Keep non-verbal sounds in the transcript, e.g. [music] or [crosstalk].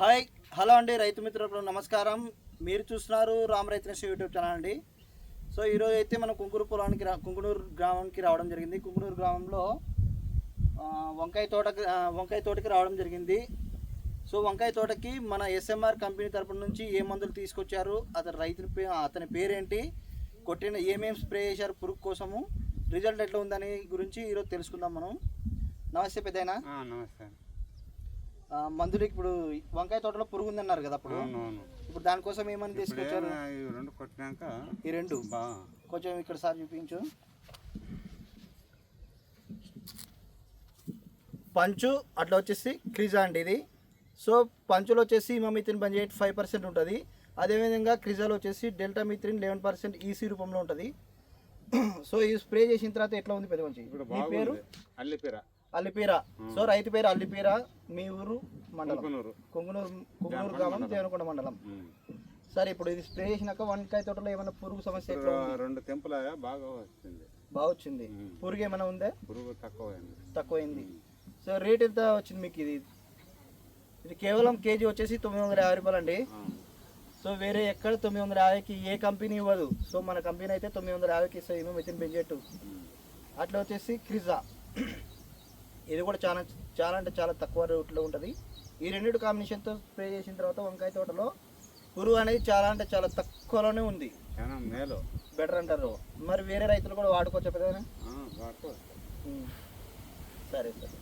Hi hello అండి రైతు మిత్రులకు నమస్కారం. మీరు చూస్తున్నారు Ram Raitu nation YouTube channel అండి. సో ఈరోజు అయితే మనం కుంకుడు పొలానికి రా కుంకునూరు గ్రామానికి రావడం జరిగింది. కుంకునూరు గ్రామంలో వంకాయ తోట వంకాయ తోటకి రావడం జరిగింది. సో వంకాయ తోటకి మన ఎస్ఎంఆర్ కంపెనీ తరపు నుంచి ఏ మందులు తీసుకొచ్చారు అతని రైతుని అతని పేరేంటి కొట్టిన ఏమేమి స్ప్రే చేశారు పురుగు కోసము రిజల్ట్ ఎట్లా ఉందని గురించి ఈరోజు తెలుసుకుందాం మనం. నమస్తే పెద్దయినా. నమస్తే మందులు ఇప్పుడు వంకాయ తోటలో పురుగు ఉందన్నారు కదా అప్పుడు. ఇప్పుడు దానికోసం ఏమని తీసుకొచ్చారు? రెండు కొట్టినాక ఈ రెండు. కొంచెం ఇక్కడ సార్ చూపించు. పంచు అట్లా వచ్చేసి క్రిజా అండి ఇది. సో పంచులో వచ్చేసి ఇమామిథిన్ బంజ్ ఎయిట్ ఫైవ్ పర్సెంట్ ఉంటుంది. అదేవిధంగా క్రిజాలో వచ్చేసి deltamethrin eleven percent EC రూపంలో ఉంటుంది. [clears throat] సో ఇది స్ప్రే చేసిన తర్వాత ఎట్లా ఉంది పెద్ద మంచి పేరు? అల్లిపిర అల్లిపీర. సో రైతు పేరు అల్లిపీర మీ ఊరు మండలం. కుంగునూరు కుంగునూరు గ్రామం దేవనకొండ మండలం. సరే ఇప్పుడు ఇది స్ప్రే చేసినాక వంకాయ తోటలో ఏమైనా పురుగు సమస్య రెండు తెంపులాగా బాగా వచ్చింది. బాగా వచ్చింది. పురుగు ఏమైనా ఉందా? పురుగు తక్కువ అయింది తక్కువైంది సో రేట్ ఎంత వచ్చింది మీకు ఇది? ఇది కేవలం కేజీ వచ్చేసి తొమ్మిది వందల యాభై రూపాయలు అండి. సో వేరే ఎక్కడ తొమ్మిది వందల యాభైకి ఏ కంపెనీ ఇవ్వదు. సో మన కంపెనీ అయితే తొమ్మిది వందల యాభైకి ఇస్తుంది మేము వితిన్ బెంజెట్. అట్లా వచ్చేసి క్రిజా. ఇది కూడా చాలా చాలా అంటే చాలా తక్కువ రేట్లో ఉంటుంది. ఈ రెండింటి కాంబినేషన్తో స్ప్రే చేసిన తర్వాత వంకాయ తోటలో పురుగు అనేది చాలా అంటే చాలా తక్కువలోనే ఉంది. మేలు? బెటర్ అంటారు. మరి వేరే రైతులు కూడా వాడుకోవచ్చు వాడుకోవచ్చు. సరే సరే.